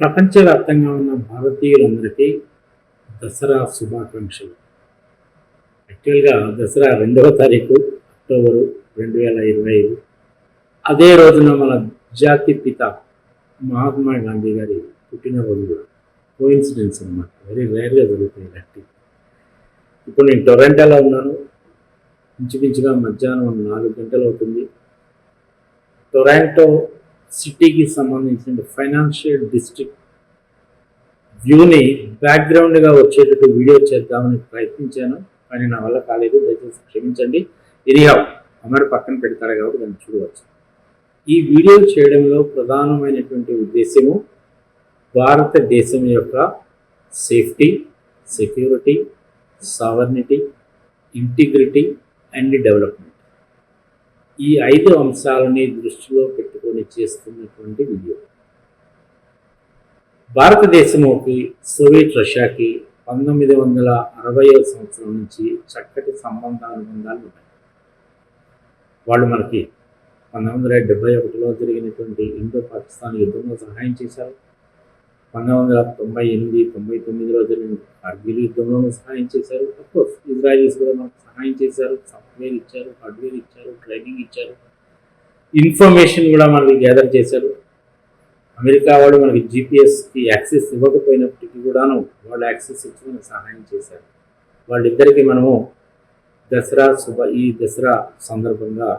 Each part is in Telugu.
ప్రపంచవ్యాప్తంగా ఉన్న భారతీయులందరికీ దసరా శుభాకాంక్షలు. యాక్చువల్గా దసరా రెండవ తారీఖు అక్టోబరు రెండు వేల ఇరవై ఐదు. అదే రోజున మన జాతి పిత మహాత్మా గాంధీ గారి పుట్టినరోజు కూడా. కోయిన్సిడెన్స్ అనమాట వెరీ రేర్గా జరుగుతాయి ఇలాంటివి ఇప్పుడు నేను టొరంటోలో ఉన్నాను. ఇంచుమించుగా మధ్యాహ్నం నాలుగు గంటలు అవుతుంది టొరాంటో సిటీకి సంబంధించిన ఫైనాన్షియల్ డిస్ట్రిక్ట్ వ్యూని బ్యాక్గ్రౌండ్గా వచ్చేటట్టు వీడియో చేద్దామని ప్రయత్నించాను కానీ నా వల్ల కాలేదు. దయచేసి క్షమించండి. ఇది అమరు పక్కన పెడతారు కాబట్టి దాన్ని చూడవచ్చు. ఈ వీడియో చేయడంలో ప్రధానమైనటువంటి ఉద్దేశము భారతదేశం యొక్క safety security sovereignty integrity and development. ఈ ఐదు అంశాలని దృష్టిలో పెట్టుకొని చేస్తున్నటువంటి వీడియో. భారతదేశంలోకి సోవియట్ రష్యాకి పంతొమ్మిది వందల అరవై సంవత్సరం నుంచి చక్కటి సంబంధానుబంధాలు ఉన్నాయి వాళ్ళు మనకి పంతొమ్మిది వందల డెబ్బై ఒకటిలో జరిగినటువంటి ఇండో పాకిస్తాన్ యుద్ధంలో సహాయం చేశారు. పంతొమ్మిది వందల తొంభై ఎనిమిది తొంభై తొమ్మిదిలో జరిగిన కార్గిల్ యుద్ధంలోనూ సహాయం చేశారు. అఫ్కోర్స్ ఇజ్రాయిల్స్ కూడా మనకు సహాయం చేశారు. సాఫ్ట్వేర్ ఇచ్చారు హార్డ్వేర్ ఇచ్చారు ట్రైనింగ్ ఇచ్చారు. ఇన్ఫర్మేషన్ కూడా మనకి గ్యాదర్ చేశారు. అమెరికా వాళ్ళు మనకి జీపీఎస్కి యాక్సెస్ ఇవ్వకపోయినప్పటికీ కూడాను వాళ్ళు యాక్సెస్ ఇచ్చి మనకు సహాయం చేశారు. వాళ్ళిద్దరికీ మనము దసరా శుభ ఈ దసరా సందర్భంగా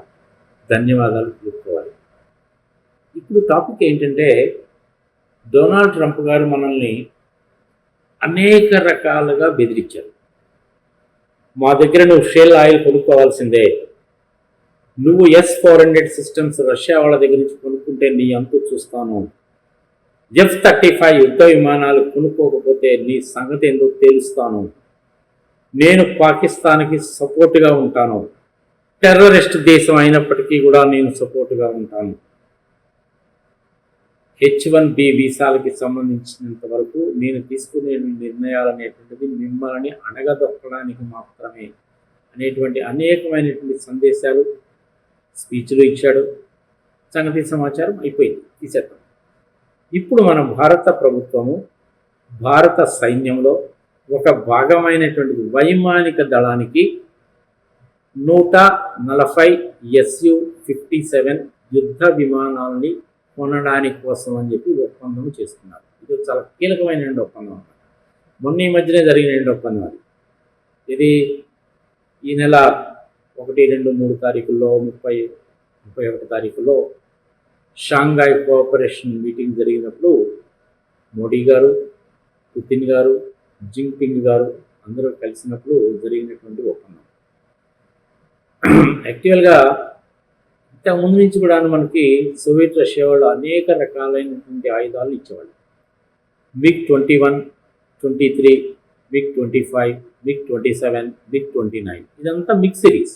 ధన్యవాదాలు తెలుపుకోవాలి. ఇప్పుడు టాపిక్ ఏంటంటే డొనాల్డ్ ట్రంప్ గారు మనల్ని అనేక రకాలుగా బెదిరించారు. మా దగ్గర నువ్వు షేల్ ఆయిల్ కొనుక్కోవాల్సిందే. నువ్వు S four hundred systems Russia వాళ్ళ దగ్గర నుంచి కొనుక్కుంటే నీ అంతు చూస్తాను. ఎఫ్ థర్టీ ఫైవ్ యుద్ధ విమానాలు కొనుక్కోకపోతే నీ సంగతి ఎందుకు తేలుస్తాను. నేను పాకిస్తాన్కి సపోర్ట్గా ఉంటాను. టెర్రరిస్ట్ దేశం అయినప్పటికీ కూడా నేను సపోర్ట్గా ఉంటాను. హెచ్ వన్ బి వీసాలకి సంబంధించినంత వరకు నేను తీసుకునే నిర్ణయాలు అనేటువంటిది మిమ్మల్ని అణగదొక్కడానికి మాత్రమే అనేటువంటి అనేకమైనటువంటి సందేశాలు స్పీచ్లు ఇచ్చాడు. సంగతి సమాచారం అయిపోయింది. తీసేద్దాం. ఇప్పుడు మన భారత ప్రభుత్వము భారత సైన్యంలో ఒక భాగమైనటువంటి వైమానిక దళానికి నూట నలభై ఎస్యు ఫిఫ్టీ సెవెన్ యుద్ధ విమానాలని కొనడానికి కోసం అని చెప్పి ఒప్పందం చేసుకున్నారు. ఇది చాలా కీలకమైన ఒప్పందం అన్నమాట. మొన్న ఈ మధ్యనే జరిగిన ఒప్పందం అది. ఇది ఈ నెల ఒకటి రెండు మూడు తారీఖుల్లో ముప్పై ముప్పై ఒకటి తారీఖులో షాంఘాయ్ కోఆపరేషన్ మీటింగ్ జరిగినప్పుడు మోడీ గారు పుతిన్ గారు జింగ్పింగ్ గారు అందరూ కలిసినప్పుడు జరిగినటువంటి ఒప్పందం. యాక్చువల్గా ఇంత ముందు నుంచి కూడా మనకి సోవియట్ రష్యా వాళ్ళు అనేక రకాలైనటువంటి ఆయుధాలు ఇచ్చేవాళ్ళు. MiG twenty one twenty three MiG twenty five MiG twenty seven MiG twenty nine. ఇదంతా మిగ్ సిరీస్.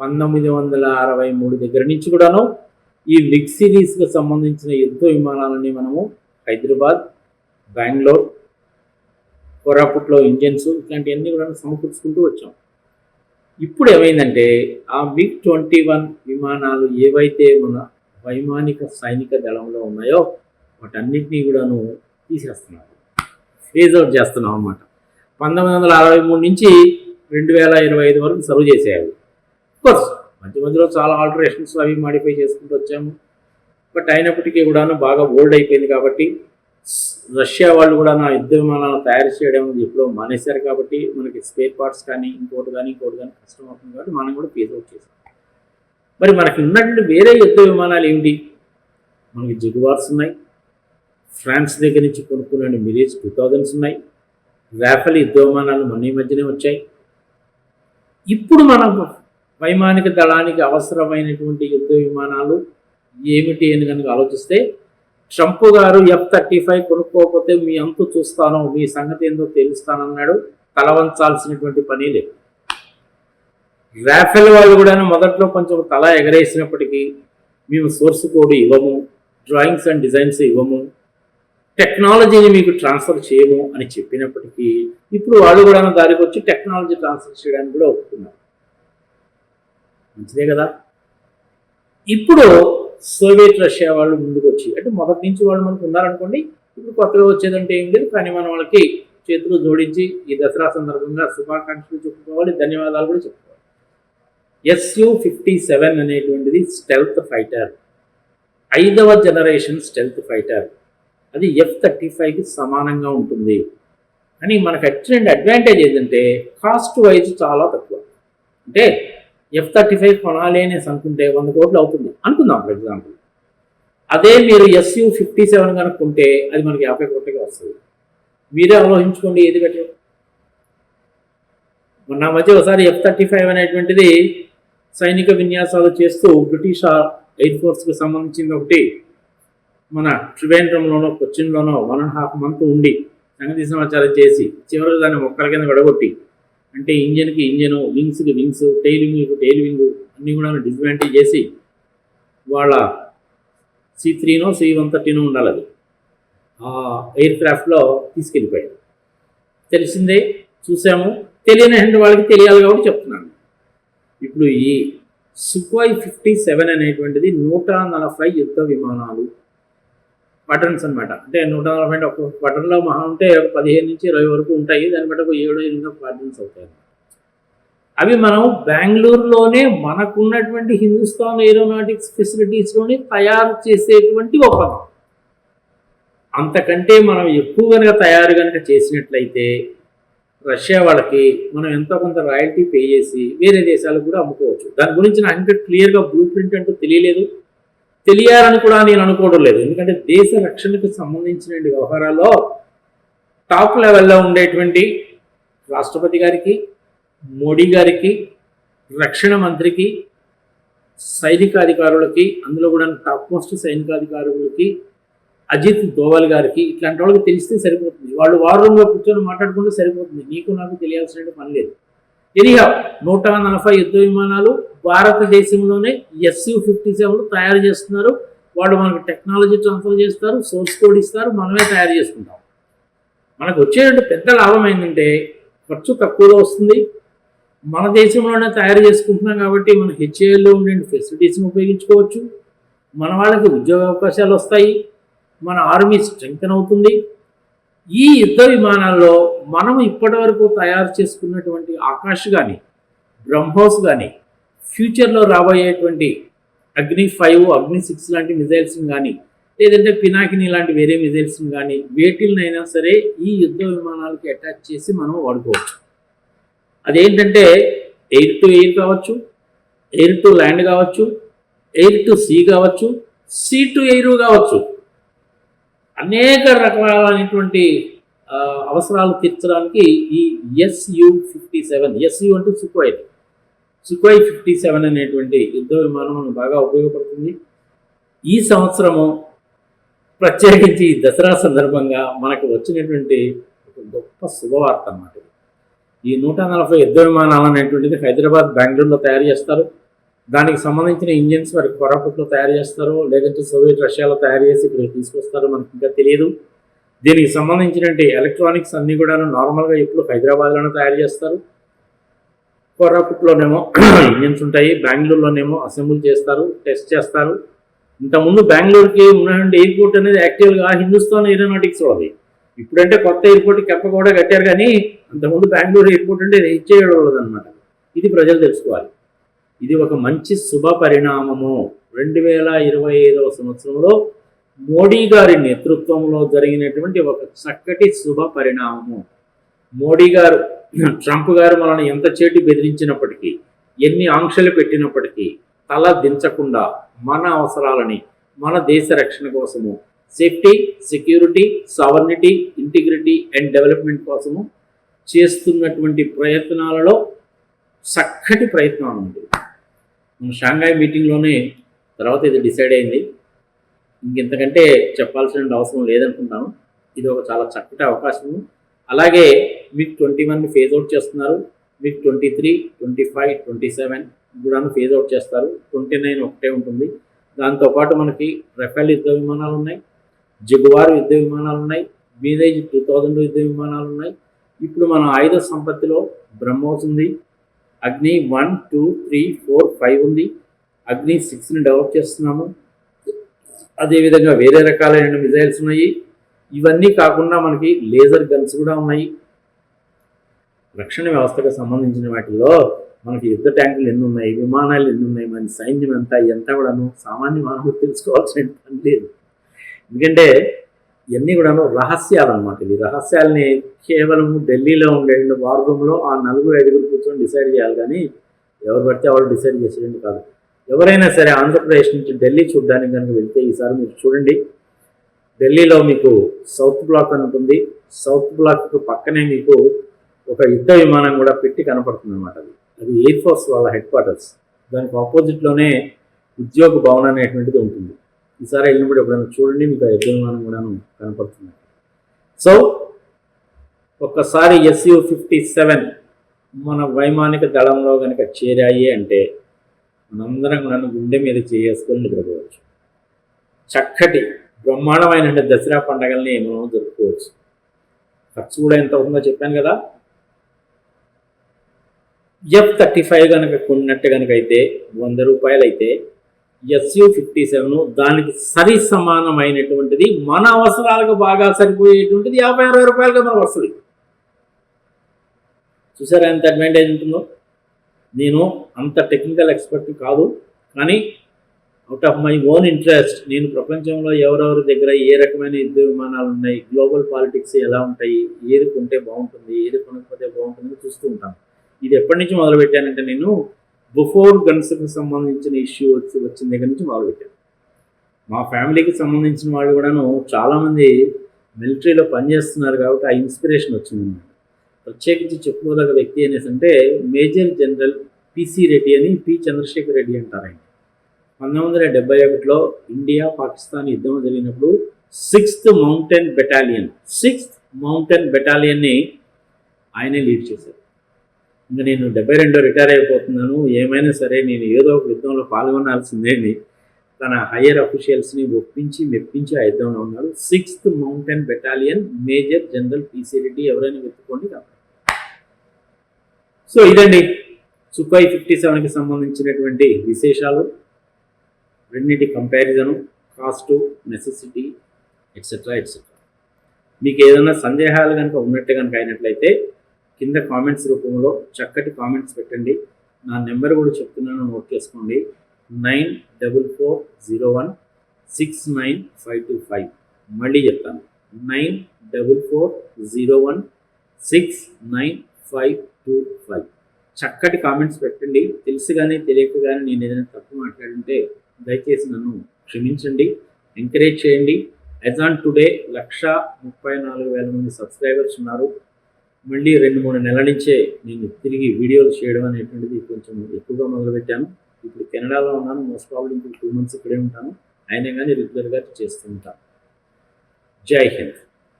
పంతొమ్మిది వందల అరవై మూడు దగ్గర నుంచి కూడాను ఈ మిగ్ సిరీస్కి సంబంధించిన యుద్ధ విమానాలని మనము హైదరాబాద్ బెంగళూరు కోరాపుట్లో ఇంజన్స్ ఇట్లాంటివన్నీ కూడా సమకూర్చుకుంటూ వచ్చాం. ఇప్పుడు ఏమైందంటే ఆ మిగ్ ట్వంటీ వన్ విమానాలు ఏవైతే మన వైమానిక సైనిక దళంలో ఉన్నాయో వాటన్నిటినీ కూడాను తీసేస్తున్నారు. ఫేజ్ అవుట్ చేస్తున్నాం అన్నమాట. పంతొమ్మిది వందల అరవై మూడు నుంచి రెండు వేల ఇరవై ఐదు వరకు సర్వ్ చేసేయాలి. కోర్స్ మధ్య మధ్యలో చాలా ఆల్టరేషన్స్ అవి మాడిఫై చేసుకుంటూ వచ్చాము. బట్ అయినప్పటికీ కూడాను బాగా ఓల్డ్ అయిపోయింది కాబట్టి రష్యా వాళ్ళు కూడా నా యుద్ధ విమానాలను తయారు చేయడం ఎప్పుడో మానేశారు కాబట్టి మనకి స్పేర్ పార్ట్స్ కానీ ఇంకోటి కానీ ఇంకోటి కానీ కష్టం అవుతుంది కాబట్టి మనం కూడా ఫేస్అవుట్ చేసాం. మరి మనకి ఉన్నటువంటి వేరే యుద్ధ విమానాలు ఏమిటి? మనకి జిగువార్స్ ఉన్నాయి. ఫ్రాన్స్ దగ్గర నుంచి కొనుక్కునే మిరేజ్ టూ థౌజండ్స్ ఉన్నాయి. రాఫెల్ యుద్ధ విమానాలు మన ఈ మధ్యనే వచ్చాయి. ఇప్పుడు మనం వైమానిక దళానికి అవసరమైనటువంటి యుద్ధ విమానాలు ఏమిటి అని కనుక ఆలోచిస్తే షంపు గారు ఎఫ్ థర్టీ ఫైవ్ కొనుక్కోకపోతే మీ అంతు చూస్తాను మీ సంగతి ఏందో తెలుస్తానన్నాడు. తలవంచాల్సినటువంటి పని లేదు. రాఫెల్ వాళ్ళు కూడా మొదట్లో కొంచెం తల ఎగరేసినప్పటికీ మేము సోర్స్ కోడ్ ఇవ్వము డ్రాయింగ్స్ అండ్ డిజైన్స్ ఇవ్వము టెక్నాలజీని మీకు ట్రాన్స్ఫర్ చేయము అని చెప్పినప్పటికీ ఇప్పుడు వాళ్ళు కూడా దారికి వచ్చి టెక్నాలజీ ట్రాన్స్ఫర్ చేయడానికి కూడా ఒప్పుకున్నారు. మంచిదే కదా? ఇప్పుడు సోవియట్ రష్యా వాళ్ళు ముందుకు వచ్చి అంటే మొదటి నుంచి వాళ్ళు మనకు ఉన్నారనుకోండి ఇప్పుడు కొత్తగా వచ్చేదంటే ఏం లేదు కానీ మనం వాళ్ళకి చేతులు జోడించి ఈ దసరా సందర్భంగా శుభాకాంక్షలు చెప్పుకోవాలి ధన్యవాదాలు కూడా చెప్పుకోవాలి. ఎస్యు ఫిఫ్టీ సెవెన్ అనేటువంటిది స్టెల్త్ ఫైటర్ ఐదవ జనరేషన్ స్టెల్త్ ఫైటర్ అది ఎఫ్ థర్టీ ఫైవ్కి సమానంగా ఉంటుంది. కానీ మనకు వచ్చిన అడ్వాంటేజ్ ఏంటంటే కాస్ట్ వైజ్ చాలా తక్కువ. అంటే ఎఫ్ థర్టీ ఫైవ్ కొనాలి అనేసి అనుకుంటే వంద కోట్లు అవుతుంది. అనుకుందాం ఫర్ ఎగ్జాంపుల్ అదే మీరు ఎస్యు ఫిఫ్టీ సెవెన్ కనుక్కుంటే అది మనకి యాభై కోట్లకి వస్తుంది. మీరే ఆలోచించుకోండి ఏది బెటర్. మొన్న మధ్య ఒకసారి ఎఫ్ థర్టీ ఫైవ్ అనేటువంటిది సైనిక విన్యాసాలు చేస్తూ బ్రిటిష్ ఎయిర్ ఫోర్స్కి సంబంధించింది ఒకటి. మన త్రివేంద్రంలోనో కొచ్చిన్లోనో వన్ అండ్ హాఫ్ మంత్ ఉండి సంగతి సమాచారం చేసి చివరికి దాన్ని మొక్కల కింద విడగొట్టి అంటే ఇంజన్కి ఇంజను వింగ్స్కి వింగ్స్ టైల్ వింగ్కి టైల్ వింగ్ అన్నీ కూడా డిస్వాంటేజ్ చేసి వాళ్ళ సి త్రీనో సి వన్ థర్టీనో ఉండాలి అది. ఆ ఎయిర్ క్రాఫ్ట్లో తీసుకెళ్ళిపోయాడు తెలిసిందే చూసాము తెలియని వాళ్ళకి తెలియాలి కాబట్టి చెప్తున్నాను. ఇప్పుడు ఈ సుఖాయ్ ఫిఫ్టీ సెవెన్ అనేటువంటిది నూట నలభై యుద్ధ విమానాలు బటన్స్ అన్నమాట. అంటే నూట నలభై ఒక బటన్లో మహా ఉంటే ఒక పదిహేను నుంచి ఇరవై వరకు ఉంటాయి. దాన్ని బట్టి ఒక ఏడు ఎనిమిది బటన్స్ అవుతాయి అవి మనం బెంగళూరులోనే మనకున్నటువంటి హిందుస్థాన్ ఏరోనాటిక్స్ ఫెసిలిటీస్లోనే తయారు చేసేటువంటి ఒప్పందం అంతకంటే మనం ఎక్కువ కనుక తయారు కనుక చేసినట్లయితే రష్యా వాళ్ళకి మనం ఎంతో కొంత రాయల్టీ పే చేసి వేరే దేశాలకు కూడా అమ్ముకోవచ్చు. దాని గురించి నాకు ఇంకా క్లియర్గా బ్లూ ప్రింట్ అంటూ తెలియలేదు. తెలియాలని కూడా నేను అనుకోవడం లేదు. ఎందుకంటే దేశ రక్షణకు సంబంధించిన వ్యవహారాల్లో టాప్ లెవెల్లో ఉండేటువంటి రాష్ట్రపతి గారికి మోడీ గారికి రక్షణ మంత్రికి సైనికాధికారులకి అందులో కూడా టాప్ మోస్ట్ సైనికాధికారులకి అజిత్ దోవల్ గారికి ఇట్లాంటి వాళ్ళకి తెలిస్తే సరిపోతుంది. వాళ్ళు వారంలో కూర్చొని మాట్లాడుకుంటే సరిపోతుంది. నీకు నాకు తెలియాల్సిన పని లేదు. ఎనిహా నూట నలభై యుద్ధ విమానాలు భారతదేశంలోనే ఎస్యూ ఫిఫ్టీ సెవెన్ తయారు చేస్తున్నారు. వాళ్ళు మనకు టెక్నాలజీ ట్రాన్స్ఫర్ చేస్తారు సోర్స్ కోడ్ ఇస్తారు మనమే తయారు చేసుకుంటాం. మనకు వచ్చేటువంటి పెద్ద లాభం ఏంటంటే ఖర్చు తక్కువలో వస్తుంది. మన దేశంలోనే తయారు చేసుకుంటున్నాం కాబట్టి మన హెచ్ఏలో ఉండే ఫెసిలిటీస్ని ఉపయోగించుకోవచ్చు. మన వాళ్ళకి ఉద్యోగ అవకాశాలు వస్తాయి. మన ఆర్మీ స్ట్రెంగ్తన్ అవుతుంది. ఈ యుద్ధ విమానాల్లో మనం ఇప్పటివరకు తయారు చేసుకున్నటువంటి ఆకాష్ కానీ బ్రహ్మోస్ కానీ ఫ్యూచర్లో రాబోయేటువంటి అగ్ని ఫైవ్ అగ్ని సిక్స్ లాంటి మిజైల్స్ని కానీ లేదంటే పినాకిని లాంటి వేరే మిజైల్స్ని కానీ వేటిల్నైనా సరే ఈ యుద్ధ విమానాలకి అటాచ్ చేసి మనం వాడుకోవచ్చు. అదేంటంటే ఎయిర్ టు ఎయిర్ కావచ్చు ఎయిర్ టు ల్యాండ్ కావచ్చు ఎయిర్ టు సీ కావచ్చు సీ టు ఎయిర్ కావచ్చు. అనేక రకాలైనటువంటి అవసరాలు తీర్చడానికి ఈ ఎస్యు ఫిఫ్టీ సెవెన్ ఎస్యు అంటే సుఖోయ్ సుఖోయ్ ఫిఫ్టీ సెవెన్ అనేటువంటి యుద్ధ విమానం బాగా ఉపయోగపడుతుంది. ఈ సంవత్సరము ప్రత్యేకించి ఈ దసరా సందర్భంగా మనకు వచ్చినటువంటి ఒక గొప్ప శుభవార్త అన్నమాట ఈ నూట నలభై యుద్ధ విమానాలు అనేటువంటిది హైదరాబాద్ బెంగళూరులో తయారు చేస్తారు. దానికి సంబంధించిన ఇంజిన్స్ మరి కొరాపుట్లో తయారు చేస్తారు లేదంటే సోవియట్ రష్యాలో తయారు చేసి ఇక్కడ తీసుకొస్తారో మనకు ఇంకా తెలియదు దీనికి సంబంధించినటువంటి ఎలక్ట్రానిక్స్ అన్నీ కూడా నార్మల్గా ఇప్పుడు హైదరాబాద్లోనే తయారు చేస్తారు. కోరాపుట్లోనేమో ఇంజిన్స్ ఉంటాయి బెంగళూరులోనేమో అసెంబుల్ చేస్తారు టెస్ట్ చేస్తారు. ఇంతకుముందు బెంగళూరుకి ఉన్నటువంటి ఎయిర్పోర్ట్ అనేది యాక్చువల్గా హిందుస్థాన్ ఏరోనాటిక్స్ వాళ్ళది. ఇప్పుడంటే కొత్త ఎయిర్పోర్ట్ కెప్ప కూడా కట్టారు కానీ అంతకుముందు బెంగళూరు ఎయిర్పోర్ట్ అంటే ఇచ్చేయడం అనమాట ఇది ప్రజలు తెలుసుకోవాలి. ఇది ఒక మంచి శుభ పరిణామము. రెండు వేల ఇరవై ఐదవ సంవత్సరంలో మోడీ గారి నేతృత్వంలో జరిగినటువంటి ఒక చక్కటి శుభ పరిణామము. మోడీ గారు ట్రంప్ గారు మనల్ని ఎంత చేటి బెదిరించినప్పటికీ ఎన్ని ఆంక్షలు పెట్టినప్పటికీ తల దించకుండా మన అవసరాలని మన దేశ రక్షణ కోసము safety security sovereignty integrity and development కోసము చేస్తున్నటువంటి ప్రయత్నాలలో చక్కటి ప్రయత్నం ఉంది మనం షాంఘాయ్ మీటింగ్లోనే తర్వాత ఇది డిసైడ్ అయింది. ఇంకెంతకంటే చెప్పాల్సిన అవసరం లేదనుకుంటాను ఇది ఒక చాలా చక్కటి అవకాశము. అలాగే మీకు ట్వంటీ వన్ ఫేజ్ అవుట్ చేస్తున్నారు. మీకు twenty three twenty five twenty seven కూడా ఫేజ్ అవుట్ చేస్తారు. ట్వంటీ నైన్ ఒకటే ఉంటుంది. దాంతోపాటు మనకి రఫేల్ యుద్ధ విమానాలు ఉన్నాయి. జగువార్ యుద్ధ విమానాలు ఉన్నాయి. మీదేజ్ టూ థౌజండ్ యుద్ధ విమానాలు ఉన్నాయి. ఇప్పుడు మన ఆయుధ సంపత్తిలో బ్రహ్మోస్ ఉంది. Agni one two three four five ఉంది. అగ్ని సిక్స్ని డెవలప్ చేస్తున్నాము. అదేవిధంగా వేరే రకాలైన మిజైల్స్ ఉన్నాయి. ఇవన్నీ కాకుండా మనకి లేజర్ గన్స్ కూడా ఉన్నాయి. రక్షణ వ్యవస్థకు సంబంధించిన వాటిలో మనకి యుద్ధ ట్యాంకులు ఎన్ని ఉన్నాయి విమానాలు ఎన్ని ఉన్నాయి మన సైన్యం ఎంత ఎంత కూడాను సామాన్య మానవుడు తెలుసుకోవాల్సిన పని లేదు. ఎందుకంటే ఇవన్నీ కూడాను రహస్యాలు అనమాట ఇది రహస్యాల్ని కేవలం ఢిల్లీలో ఉండే వార్ రూమ్లో ఆ నలుగురు ఐదుగురు కూర్చొని డిసైడ్ చేయాలి కానీ ఎవరు పడితే వాళ్ళు డిసైడ్ చేసేయండి కాదు. ఎవరైనా సరే ఆంధ్రప్రదేశ్ నుంచి ఢిల్లీ చూడడానికి కనుక వెళ్తే ఈసారి మీరు చూడండి. ఢిల్లీలో మీకు సౌత్ బ్లాక్ అని ఉంటుంది. సౌత్ బ్లాక్ పక్కనే మీకు ఒక యుద్ధ విమానం కూడా పెట్టి కనపడుతుంది అనమాట అది. అది ఎయిర్ ఫోర్స్ వాళ్ళ హెడ్ క్వార్టర్స్. దానికి ఆపోజిట్లోనే ఉద్యోగ భవన్ అనేటువంటిది ఉంటుంది. ఈసారి వెళ్ళినప్పుడు ఎప్పుడైనా చూడండి మీకు ఆ యుద్ధ కూడాను కనపడుతుంది. సో ఒక్కసారి ఎస్యు ఫిఫ్టీ సెవెన్ మన వైమానిక దళంలో కనుక చేరాయి అంటే మనందరం కూడా గుండె మీద చేసుకొని నిద్రపోవచ్చు. చక్కటి బ్రహ్మాండమైన దసరా పండగల్ని మనం జరుపుకోవచ్చు. ఖర్చు కూడా ఎంత అవుతుందో చెప్పాను కదా. ఎఫ్ థర్టీ ఫైవ్ కనుక కొన్నట్టు కనుక అయితే వంద రూపాయలు అయితే ఎస్యు ఫిఫ్టీ సెవెన్ దానికి సరి సమానమైనటువంటిది మన అవసరాలకు బాగా సరిపోయేటువంటిది యాభై అరవై రూపాయలుగా మనకు వస్తుంది. చూసారా ఎంత అడ్వాంటేజ్ ఉంటుందో? నేను అంత టెక్నికల్ ఎక్స్పర్ట్ కాదు కానీ out of my own interest నేను ప్రపంచంలో ఎవరెవరి దగ్గర ఏ రకమైన యుద్ధ విమానాలు ఉన్నాయి గ్లోబల్ పాలిటిక్స్ ఎలా ఉంటాయి ఏది కొంటే బాగుంటుంది ఏది కొనకపోతే బాగుంటుంది చూస్తూ ఉంటాను. ఇది ఎప్పటి నుంచి మొదలుపెట్టానంటే నేను బిఫోర్ గన్స్కి సంబంధించిన ఇష్యూ వచ్చి వచ్చిన దగ్గర నుంచి మొదలుపెట్టాను మా ఫ్యామిలీకి సంబంధించిన వాళ్ళు కూడాను చాలామంది మిలిటరీలో పనిచేస్తున్నారు కాబట్టి ఆ ఇన్స్పిరేషన్ వచ్చిందన్నమాట. ప్రత్యేకించి చెప్పుకోదగ్గ వ్యక్తి అనేసి అంటే మేజర్ జనరల్ పిసి రెడ్డి అని పి చంద్రశేఖర్ రెడ్డి అంటారు ఆయన. పంతొమ్మిది వందల డెబ్బై ఒకటిలో ఇండియా పాకిస్తాన్ యుద్ధం జరిగినప్పుడు sixth mountain battalion sixth mountain బెటాలియన్ని ఆయనే లీడ్ చేశారు. ఇంకా నేను డెబ్బై రెండో రిటైర్ అయిపోతున్నాను. ఏమైనా సరే నేను ఏదో ఒక యుద్ధంలో పాల్గొనాల్సిందేని తన హయ్యర్ అఫీషియల్స్ని ఒప్పించి మెప్పించి ఆ యుద్ధంలో ఉన్నాడు. Sixth mountain battalion major general PC Reddy ఎవరైనా వెతుక్కోండి సో ఇదండి. సుఖాయ్ ఫిఫ్టీ సెవెన్కి సంబంధించినటువంటి విశేషాలు రెండింటి comparison cost necessity etcetera etcetera మీకు ఏదైనా సందేహాలు కనుక ఉన్నట్టు కనుక అయినట్లయితే కింద కామెంట్స్ రూపంలో చక్కటి కామెంట్స్ పెట్టండి. నా నెంబర్ కూడా చెప్తున్నాను నోట్ చేసుకోండి. Nine double four zero one six nine five two five. మళ్ళీ చెప్తాను. Nine double four zero one six nine five two five. చక్కటి కామెంట్స్ పెట్టండి. తెలుసు కానీ తెలియక కానీ నేను ఏదైనా తప్పు మాట్లాడుంటే దయచేసి నన్ను క్షమించండి. ఎంకరేజ్ చేయండి. యాజ్ ఆన్ టుడే లక్ష ముప్పై నాలుగు వేల మంది సబ్స్క్రైబర్స్ ఉన్నారు. మళ్ళీ రెండు మూడు నెలల నుంచే నేను తిరిగి వీడియోలు చేయడం అనేటువంటిది కొంచెం ఎక్కువగా మొదలుపెట్టాను. ఇప్పుడు కెనడాలో ఉన్నాను. మోస్ట్ ప్రాబ్లం ఇప్పుడు టూ మంత్స్ ఇక్కడే ఉంటాను. అయినా కానీ రెగ్యులర్గా చేస్తూ ఉంటాను జై హింద్.